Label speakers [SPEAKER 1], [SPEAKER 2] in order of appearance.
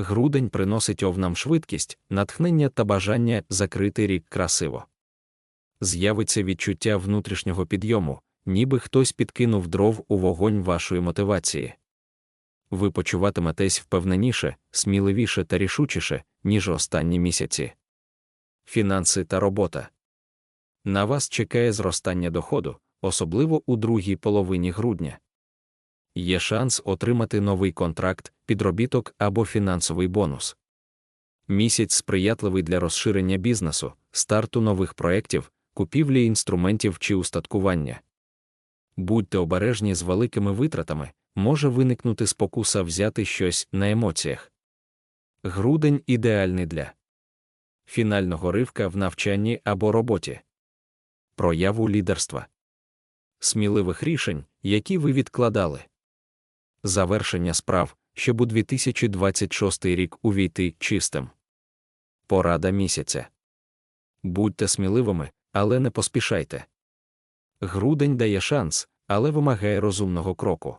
[SPEAKER 1] Грудень приносить овнам швидкість, натхнення та бажання закрити рік красиво. З'явиться відчуття внутрішнього підйому, ніби хтось підкинув дров у вогонь вашої мотивації. Ви почуватиметесь впевненіше, сміливіше та рішучіше, ніж останні місяці. Фінанси та робота. На вас чекає зростання доходу, особливо у другій половині грудня. Є шанс отримати новий контракт, підробіток або фінансовий бонус. Місяць сприятливий для розширення бізнесу, старту нових проєктів, купівлі інструментів чи устаткування. Будьте обережні з великими витратами, може виникнути спокуса взяти щось на емоціях. Грудень ідеальний для фінального ривка в навчанні або роботі, прояву лідерства, сміливих рішень, які ви відкладали, завершення справ, щоб у 2026 рік увійти чистим. Порада місяця. Будьте сміливими, але не поспішайте. Грудень дає шанс, але вимагає розумного кроку.